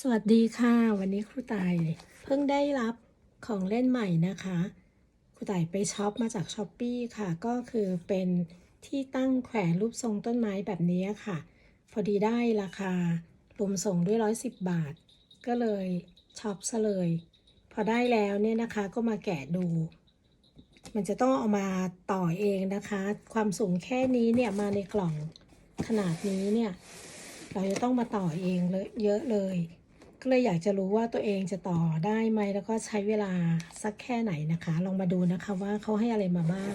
สวัสดีค่ะ วันนี้ครูตายเพิ่งได้รับของเล่นใหม่นะคะ ครูตายไปช็อปมาจากช้อปปีค่ะ ก็คือเป็นที่ตั้งแขวนรูปทรงต้นไม้แบบนี้ค่ะ พอดีได้ราคารวมส่งด้วย 110 บาท ก็เลยช็อปซะเลย พอได้แล้วเนี่ยนะคะก็มาแกะดู มันจะต้องเอามาต่อเองนะคะ ความสูงแค่นี้เนี่ยมาในกล่องขนาดนี้เนี่ยเราจะต้องมาต่อเองเลยเยอะเลย ก็เลยอยากจะรู้ว่าตัวเองจะต่อได้ไหมแล้วก็ใช้เวลาสักแค่ไหนนะคะ ลองมาดูนะคะว่าเขาให้อะไรมาบ้าง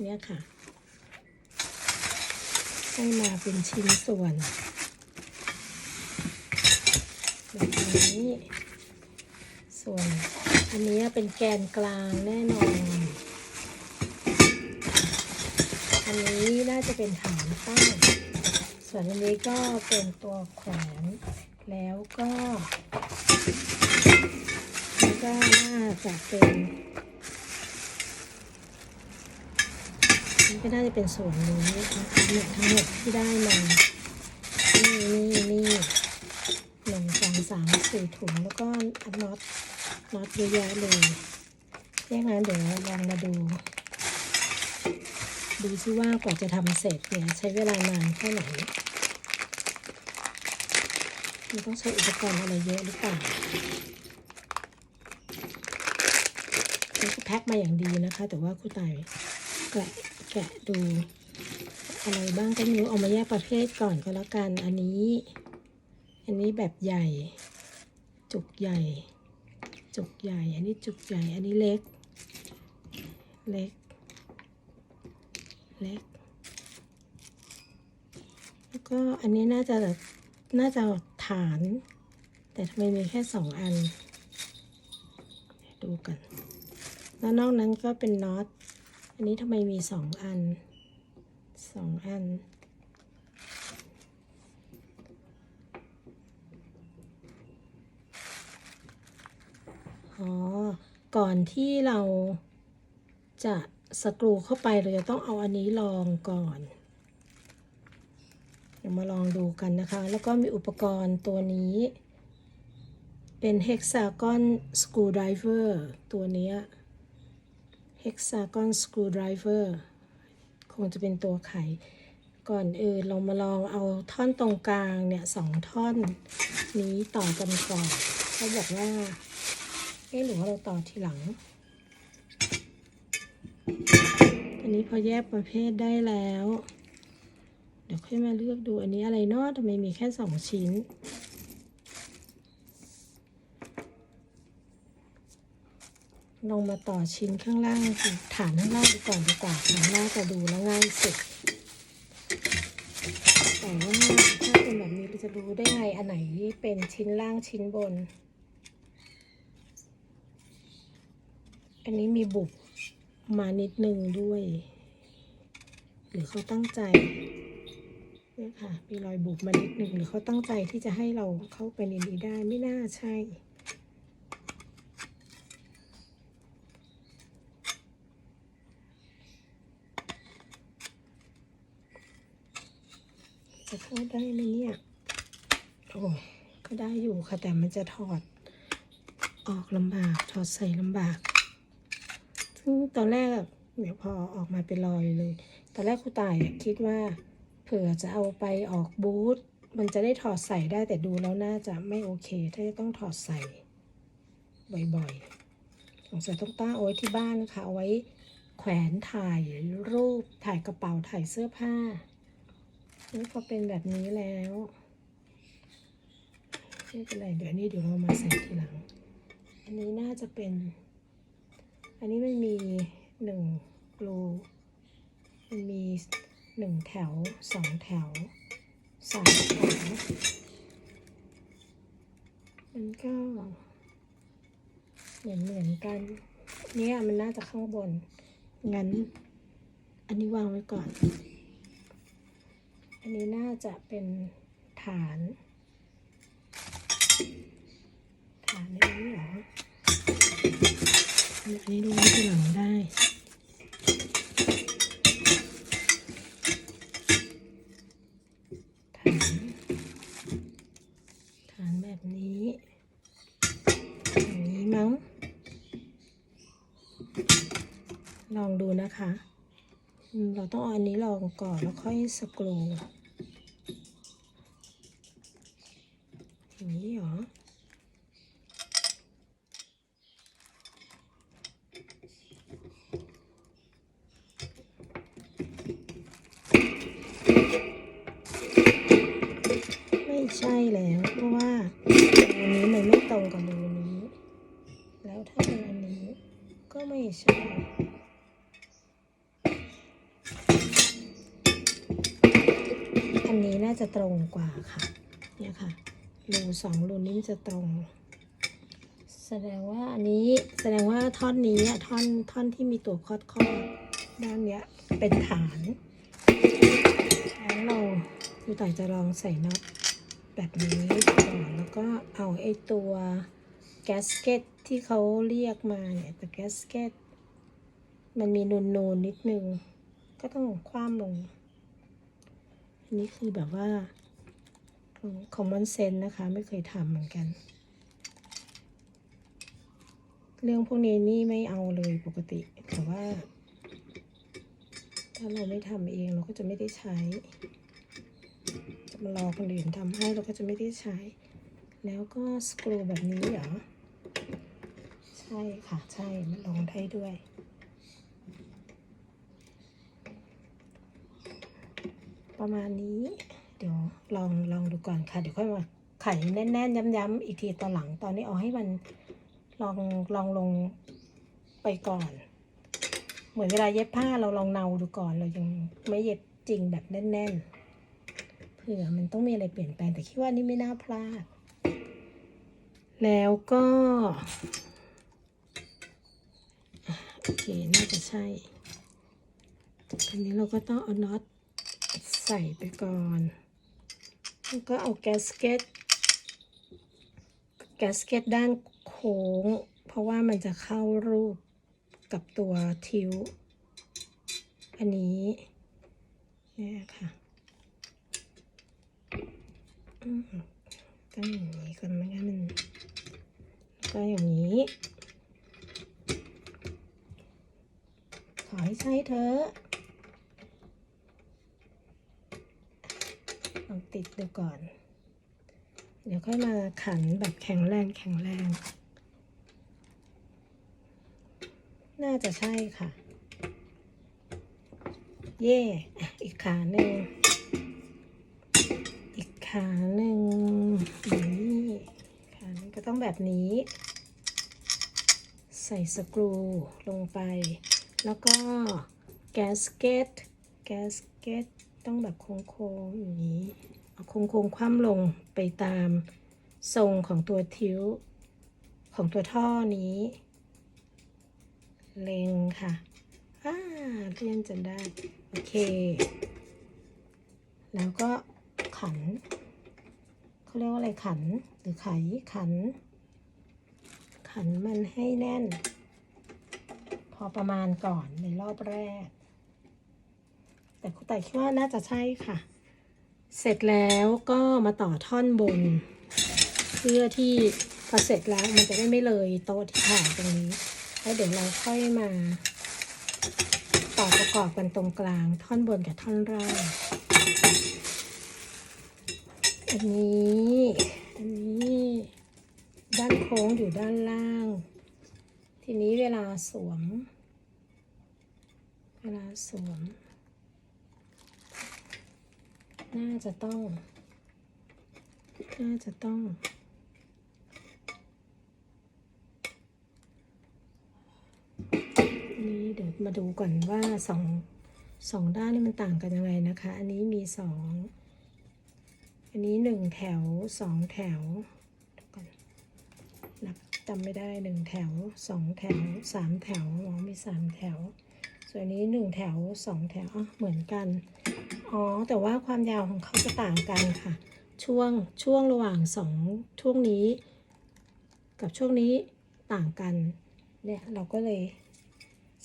เนี่ยค่ะ ให้มาเป็นชิ้นส่วนแบบนี้ ส่วน อันนี้เป็นแกนกลางแน่นอน อันนี้น่าจะเป็นฐานตั้ง ส่วนอันนี้ก็เป็นตัวแขวน แล้วก็ก็น่าจะเป็นนี่ก็น่าจะเป็นส่วนนี้นะคะทั้งหมดที่ได้มานี่นี่นี่หนึ่งสองสามสี่ถุงแล้วก็อัดน็อตน็อตเยอะแยะเลยยังงั้นเดี๋ยวลองมาดู ดูซิว่ากว่าจะทำเสร็จเนี่ยใช้เวลานานแค่ไหน มันต้องใช้อุปกรณ์อะไรเยอะหรือเปล่านี่ก็แพ็คมาอย่างดีนะคะ แต่ว่าครูต่ายแกะแกะดู อะไรบ้างก็ไม่รู้เอามาแยกประเภทก่อนก็แล้วกัน อันนี้ อันนี้แบบใหญ่ จุกใหญ่ จุกใหญ่ อันนี้จุกใหญ่ อันนี้เล็ก เล็ก เล็ก แล้วก็อันนี้น่าจะน่าจะ ฐาน แต่ทำไมมีแค่สองอัน ดูกัน แล้วนอกนั้นก็เป็นน็อต อันนี้ทำไมมีสองอันสองอัน อ๋อ ก่อนที่เราจะสกรูเข้าไปเราจะต้องเอาอันนี้ลองก่อน เดี๋ยวมาลองดูกันนะคะ แล้วก็มีอุปกรณ์ตัวนี้ เป็น hexagon screwdriver ตัวนี้ย hexagon screwdriver คงจะเป็นตัวไข ก่อนอื่นเรามาลองเอาท่อนตรงกลางเนี่ยสองท่อนนี้ต่อกันก่อนเขาบอกว่าเอ๊ะหรือว่าเราต่อทีหลัง อันนี้พอแยกประเภทได้แล้ว ดี๋ยวค่อยมาเลือกดูอันนี้อะไรเนาะทำไมมีแค่สองชิ้น ลงมาต่อชิ้นข้างล่างสิฐานข้างล่างดีก่อนดีกว่าฐานล่างจะดูแล้วง่ายสุดแต่ว่าถ้าเป็นแบบนี้เราจะรู้ได้ไงอันไหนเป็นชิ้นล่างชิ้นบน อันนี้มีบุบมานิดนึงด้วย หรือเขาตั้งใจ เนี่ยค่ะมีรอยบุบมานิดนึงหรือเขาตั้งใจที่จะให้เราเข้าไปในนี้ได้ไม่น่าใช่จะเข้าได้ไหมเนี่ย โอ้ก็ได้อยู่ค่ะ แต่มันจะถอดออกลำบาก ถอดใส่ลำบาก ซึ่งตอนแรกเดี๋ยวพอออกมาเป็นรอยเลย ตอนแรกครูตายคิดว่า ผื่อจะเอาไปออกบูธมันจะได้ถอดใส่ได้แต่ดูแล้วน่าจะไม่โอเค ถ้าจะต้องถอดใส่บ่อยๆสงสัยต้องตั้งเอาไว้ที่บ้านนะคะเอาไว้แขวนถ่ายรูปถ่ายกระเป๋าถ่ายเสื้อผ้านี่พอเป็นแบบนี้แล้วไม่เป็นไรเดี๋ยวนี้เดี๋ยวเรามาใส่ทีหลัง อันนี้น่าจะเป็น อันนี้มันมีหนึ่งกลูมันมี หนึ่งแถวสองแถวสามแถว มันก็เหมือนเหมือนกัน เนี่ยมันน่าจะข้างบน งั้น อันนี้วางไว้ก่อน อันนี้น่าจะเป็นฐาน ฐานนนี้เหรออันนี้ดูไว้ทีหลังได้ ฐาน ฐาน ต้องเอาอันนี้ลองก่อนแล้วค่อยสกรูอย่างนี้เหรอไม่ใช่แล้วเพราะว่ารูนี้มันไม่ตรงกับรูนี้ แล้วถ้าเป็นอันนี้ก็ไม่ใช่ อันนี้น่าจะตรงกว่าค่ะ เนี่ยค่ะรูสองรูนี้จะตรง แสดงว่าอันนี้แสดงว่าท่อนนี้ท่อนท่อนที่มีตัวคอดคอดด้านเนี้ยเป็นฐาน แล้วเราดูต่อยจะลองใส่น็อตแบบนี้ก่อนแล้วก็เอาไอ้ตัวแกสเก็ตที่เขาเรียกมาเนี่ยแต่แกสเก็ตมันมีนูนๆนนิดนึง ก็ต้องคว้าลง อันนี้คือแบบว่า common sense นะคะ ไม่เคยทำเหมือนกัน เรื่องพวกนี้นี่ไม่เอาเลยปกติ แต่ว่า ถ้าเราไม่ทำเองเราก็จะไม่ได้ใช้ จะมารอคนอื่นทำให้เราก็จะไม่ได้ใช้ แล้วก็สกรูแบบนี้เหรอ ใช่ค่ะ ใช่ มันลงได้ด้วย ประมาณนี้ เดี๋ยวลองลองดูก่อนค่ะ เดี๋ยวค่อยมาไขแน่นๆย้ำๆอีกทีตอนหลัง ตอนนี้เอาให้มันลองลองลงไปก่อน เหมือนเวลาเย็บผ้าเราลองเนาดูก่อน เรายังไม่เย็บจริงแบบแน่นๆ เผื่อมันต้องมีอะไรเปลี่ยนแปลงแต่คิดว่านี่ไม่น่าพลาด แล้วก็โอเค น่าจะใช่ทีนี้เราก็ต้องเอาน็อต ใส่ไปก่อน แล้วก็เอาแกสเก็ตแกสเก็ตด้านโค้ง เพราะว่ามันจะเข้ารูปกับตัวทิวอันนี้นี่ค่ะต้องอย่างนี้ก่อนไม่งั้นมันแล้วก็อย่างนี้ ขอให้ใช่เถอะลอง ติดดูก่อน เดี๋ยวค่อยมาขันแบบแข็งแรงแข็งแรง น่าจะใช่ค่ะ เย่อีกขาหนึ่ง อีกขาหนึ่งนี่ขาหนึงก็ต้องแบบนี้ ใส่สกรูลงไป แล้วก็แกสเก็ตแกสเก็ตต้องแบบโค้งๆอย่างนี้ เอาโค้งคว่ำลงไปตามทรงของตัวทิวของตัวท่อนี้ เล็งค่ะอ่าเรียนจนได้ โอเค แล้วก็ขันเขาเรียกว่าอะไรขันหรือไขขัน ขันมันให้แน่น พอประมาณก่อนในรอบแรก แต่คุณแต่คิดว่าน่าจะใช่ค่ะ เสร็จแล้วก็มาต่อท่อนบน เพื่อที่พอเสร็จแล้วมันจะได้ไม่เลยโต๊ะที่ถ่ายตรงนี้ แล้วเดี๋ยวเราค่อยมา ต่อประกอบกันตรงกลางท่อนบนกับท่อนล่างอันนี้อันนี้ด้านโค้งอยู่ด้านล่าง ทีนี้เวลาสวม เวลาสวม น่าจะต้อง น่าจะต้อง นี่เดี๋ยวมาดูก่อนว่าสองสองด้านนี่มันต่างกันยังไงนะคะ อันนี้มีสอง อันนี้หนึ่งแถวสองแถวดูก่อนนับจำไม่ได้หนึ่งแถวสองแถวสามแถวมอ๋อมีสามแถว ส่วนนี้หนึ่งแถวสองแถวอ๋อเหมือนกัน อ๋อ แต่ว่าความยาวของเขาจะต่างกันค่ะ ช่วงช่วงระหว่างสองช่วงนี้ กับช่วงนี้ต่างกัน เนี่ยเราก็เลย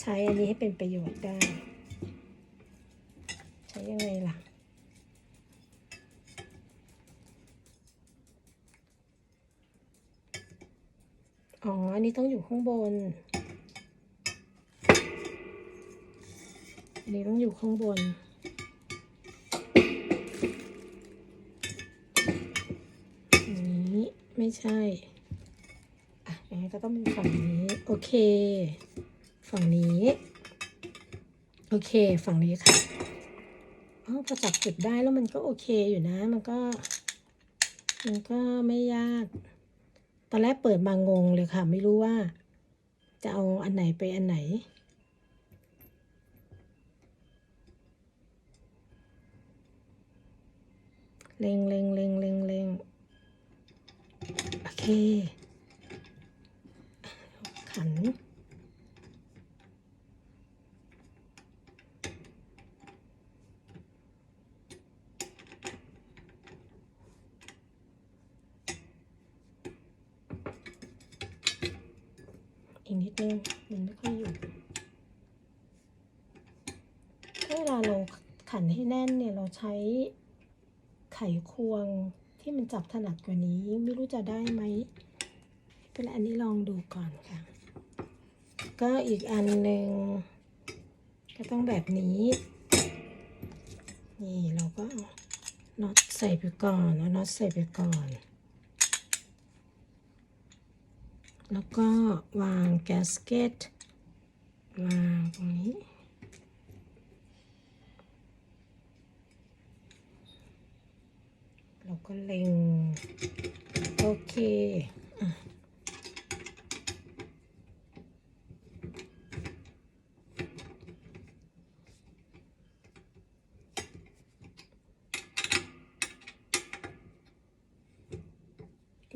ใช้อันนี้ให้เป็นประโยชน์ได้ ใช้ยังไงล่ะอ๋อ อันนี้ต้องอยู่ข้างบน อันนี้ต้องอยู่ข้างบน ใช่ อะย่างนี้ก็ต้องเป็นฝั่งนี้ โอเค ฝั่งนี้ โอเค ฝั่งนี้ค่ะอ๋อพอจับจุดได้แล้วมันก็โอเคอยู่นะ มันก็ มันก็ไม่ยาก ตอนแรกเปิดมางงเลยค่ะ ไม่รู้ว่า จะเอาอันไหนไปอันไหนเล็งเล็งเล็งเล็งเล็ง โอเค ขัน อีกนิดนึงมันไม่ค่อยอยู่ถ้าเวลาเราขันให้แน่นเนี่ยเราใช้ไขควง ที่มันจับถนัดกว่านี้ ไม่รู้จะได้ไหมเป็นไรอันนี้ลองดูก่อนค่ะ ก็อีกอันหนึ่งก็ต้องแบบนี้ นี่เราก็เอาน็อตใส่ไปก่อนเอาน็อตใส่ไปก่อน แล้วก็วางแกสเกตวางตรงนี้ เราก็เล็ง โอเค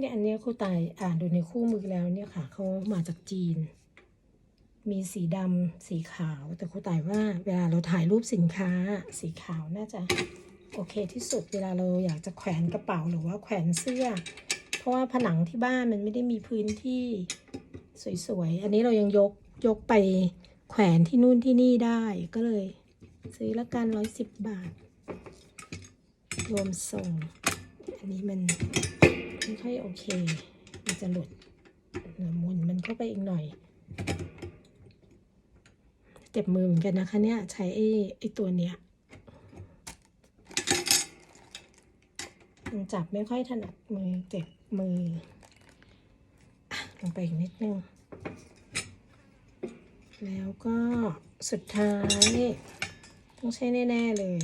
เนี่ยอันนี้ครูตายอ่านดูในคู่มือแล้วเนี่ยค่ะเขามาจากจีน มีสีดำสีขาว แต่ครูตายว่าเวลาเราถ่ายรูปสินค้า สีขาวน่าจะ โอเคที่สุดเวลาเราอยากจะแขวนกระเป๋าหรือว่าแขวนเสื้อ เพราะว่าผนังที่บ้านมันไม่ได้มีพื้นที่สวยๆ อันนี้เรายังยกยกไปแขวนที่นู่นที่นี่ได้ก็เลย ซื้อละกันร้อยสิบบาท รวมส่ง อันนี้มันไม่ค่อยโอเค มันจะหลุดหมุนมันเข้าไปอีกหน่อย เจ็บมือเหมือนกันนะคะเนี่ย ใช้ไอ้ไอ้ตัวเนี้ย มันจับไม่ค่อยถนัดมือเจ็บมือลงไปอีกนิดนึง แล้วก็สุดท้าย ต้องใช้แน่ ๆ เลย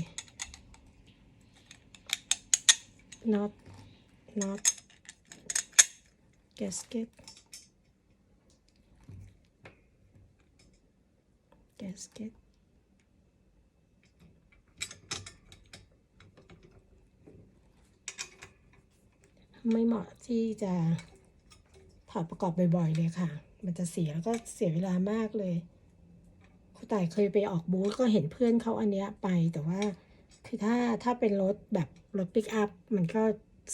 not not gasket gasket ไม่เหมาะที่จะถอดประกอบบ่อยๆเลยค่ะ มันจะเสียแล้วก็เสียเวลามากเลยครูต่ายเคยไปออกบูธก็เห็นเพื่อนเขาอันเนี้ยไปแต่ว่าคือถ้าถ้าเป็นรถแบบรถปิกอัพมันก็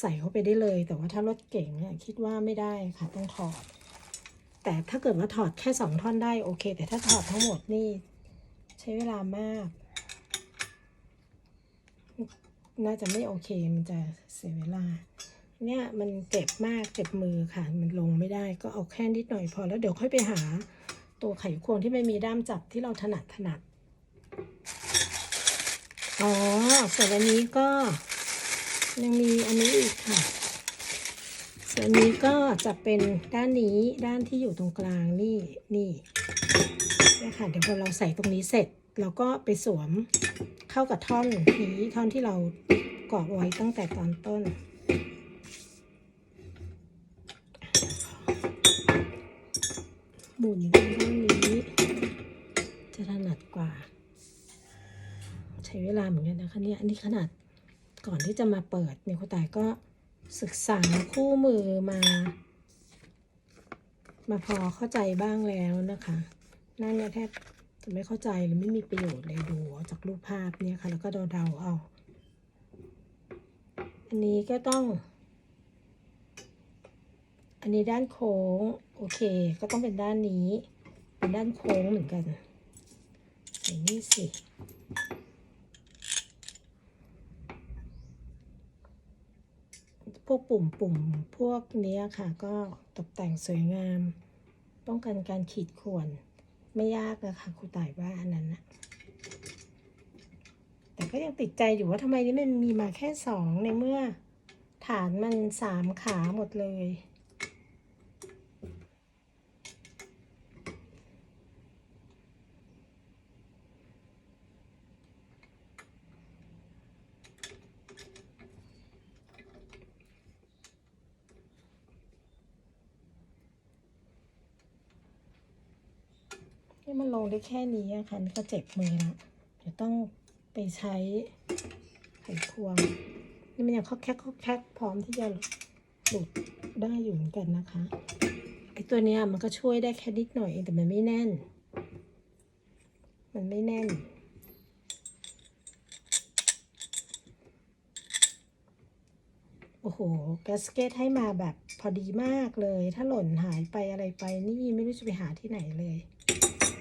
ใส่เข้าไปได้เลย แต่ว่าถ้ารถเก๋งเนี่ยคิดว่าไม่ได้ค่ะต้องถอด แต่ถ้าเกิดว่าถอดแค่สองท่อนได้โอเค แต่ถ้าถอดทั้งหมดนี่ ใช้เวลามาก น่าจะไม่โอเคมันจะเสียเวลา เนี่ยมันเจ็บมากเจ็บมือค่ะ มันลงไม่ได้ก็เอาแค่นิดหน่อยพอแล้วเดี๋ยวค่อยไปหาตัวไขควงที่ไม่มีด้ามจับที่เราถนัดถนัด อ๋อส่วนอันนี้ก็ยังมีอันนี้อีกค่ะ ส่วนนี้ก็จะเป็นด้านนี้ด้านที่อยู่ตรงกลางนี่นี่นี่ค่ะเดี๋ยวพอเราใส่ตรงนี้เสร็จเราก็ไปสวมเข้ากับท่อนนี้ท่อนที่เรากรอกไว้ตั้งแต่ตอนต้น หมุนทางด้านนี้ จะถนัดกว่า ใช้เวลาเหมือนกันนะคะเนี่ยอันนี้ขนาดก่อนที่จะมาเปิดเนี่ยคุณตายก็ศึกษาคู่มือมา มาพอเข้าใจบ้างแล้วนะคะนั่นเนี่ยแทบจะไม่เข้าใจหรือไม่มีประโยชน์เลยดูจากรูปภาพเนี่ยค่ะ แล้วก็เดาๆเอา อันนี้ก็ต้อง อันนี้ด้านโค้ง โอเค ก็ต้องเป็นด้านนี้ เป็นด้านโค้งเหมือนกันอย่างนี้สิ พวกปุ่มปุ่มพวกนี้ค่ะ ก็ตกแต่งสวยงาม ป้องกันการขีดข่วน ไม่ยากนะคะครูต่ายว่าอันนั้นนะแต่ก็ยังติดใจอยู่ว่าทำไมนี่มันมีมาแค่สองในเมื่อ ฐานมันสามขาหมดเลย นี่มันลงได้แค่นี้อะค่ะนี่ก็เจ็บมือแล้วเดี๋ยวต้องไปใช้ไขควง นี่มันยังคอกแคกคอกแคกพร้อมที่จะหลุดได้อยู่เหมือนกันนะคะไอตัวเนี้ยมันก็ช่วยได้แค่นิดหน่อยเองแต่มันไม่แน่น มันไม่แน่นโอ้โหแกสเกตให้มาแบบพอดีมากเลย ถ้าหล่นหายไปอะไรไปนี่ไม่รู้จะไปหาที่ไหนเลย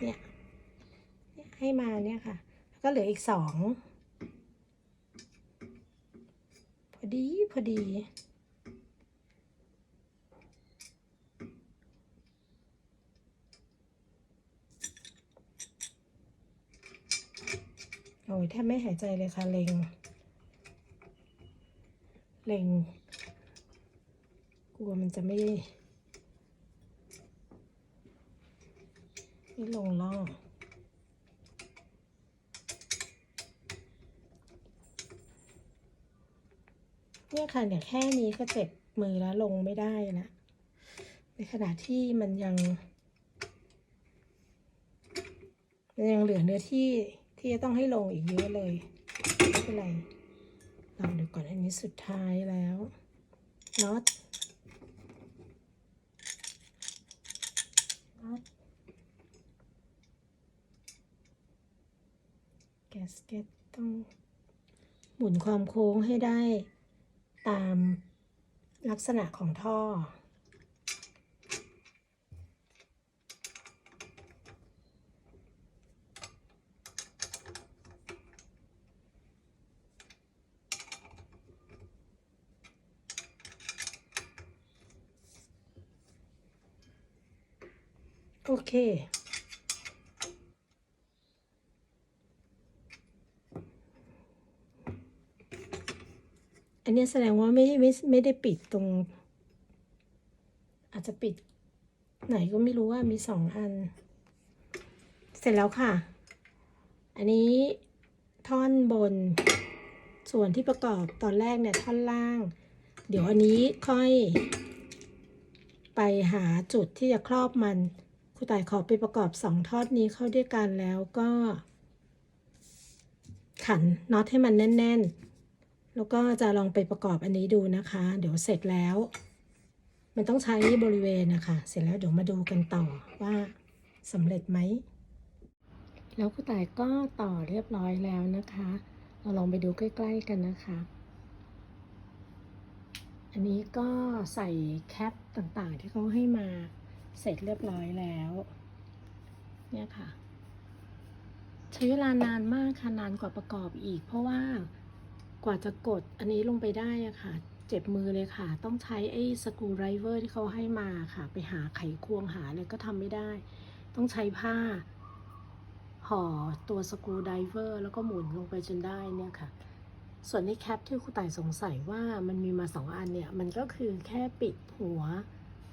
เนี่ยให้มาเนี่ยค่ะ แล้วก็เหลืออีกสองพอดีพอดีโอ้ยแทบไม่หายใจเลยค่ะ เล็ง เล็ง กลัวมันจะไม่ ไม่ลงล่องเนี่ยค่ะเนี่ยแค่นี้ก็เจ็บมือแล้วลงไม่ได้นะในขณะที่มันยังมันยังเหลือเนื้อที่ที่จะต้องให้ลงอีกเยอะเลยไม่เป็นไรลองดูก่อนอันนี้สุดท้ายแล้วน็อตน็อต แกสเก็ตต้องหมุนความโค้งให้ได้ตามลักษณะของท่อ โอเค อันนี้แสดงว่าไม่ไม่ไม่ได้ปิดตรง อาจจะปิด ไหนก็ไม่รู้ว่ามีสองอัน เสร็จแล้วค่ะ อันนี้ท่อนบน ส่วนที่ประกอบตอนแรกเนี่ยท่อนล่าง เดี๋ยวอันนี้ค่อย ไปหาจุดที่จะครอบมันครูต่ายขอไปประกอบสองทอดนี้เข้าด้วยกันแล้วก็ ขันน็อตให้มันแน่น ๆ แล้วก็จะลองไปประกอบอันนี้ดูนะคะ เดี๋ยวเสร็จแล้ว มันต้องใช้บริเวณนะคะ เสร็จแล้วเดี๋ยวมาดูกันต่อว่าสำเร็จไหม แล้วครูต่ายก็ต่อเรียบร้อยแล้วนะคะ เราลองไปดูใกล้ ๆ กันนะคะ อันนี้ก็ใส่แคปต่างๆ ที่เขาให้มาเสร็จเรียบร้อยแล้ว เนี่ยค่ะ ใช้เวลานานมากค่ะนานกว่าประกอบอีก เพราะว่า กว่าจะกดอันนี้ลงไปได้อะค่ะ เจ็บมือเลยค่ะ ต้องใช้ไอ้สกรูไดรเวอร์ที่เขาให้มาค่ะ ไปหาไขควงหาอะไรก็ทำไม่ได้ ต้องใช้ผ้า ห่อตัวสกรูไดเวอร์แล้วก็หมุนลงไปจนได้เนี่ยค่ะ ส่วนในแคปที่ครูต่ายสงสัยว่ามันมีมาสองอันเนี่ย มันก็คือแค่ปิดหัว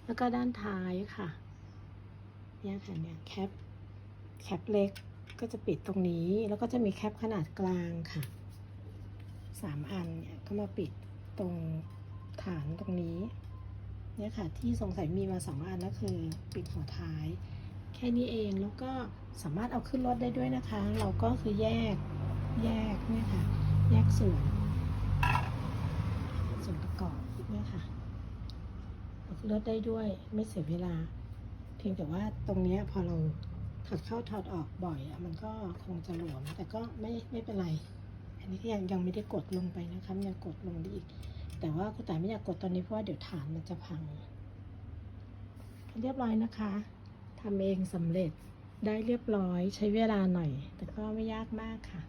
แล้วก็ด้านท้ายค่ะ เนี่ยค่ะเนี่ยแคปแคปเล็กก็จะปิดตรงนี้แล้วก็จะมีแคปขนาดกลางค่ะ สามอันเนี่ยก็มาปิดตรงฐานตรงนี้เนี่ยค่ะที่สงสัยมีมาสองอันก็คือปิดหัวท้าย แค่นี้เองแล้วก็สามารถเอาขึ้นรถได้ด้วยนะคะ เราก็คือแยกแยกเนี่ยค่ะแยกส่วนส่วนประกอบเนี่ยค่ะเอาขึ้นรถได้ด้วยไม่เสียเวลา เพียงแต่ว่าตรงนี้พอเราถอดเข้าถอดออกบ่อยอะมันก็คงจะหลวมแต่ก็ไม่ไม่เป็นไร อันนี้ยังยังไม่ได้กดลงไปนะคะยังกดลงได้อีก แต่ว่าคุณแต่ไม่อยากกดตอนนี้เพราะว่าเดี๋ยวฐานมันจะพัง เรียบร้อยนะคะทำเองสำเร็จได้เรียบร้อยใช้เวลาหน่อย แต่ก็ไม่ยากมากค่ะ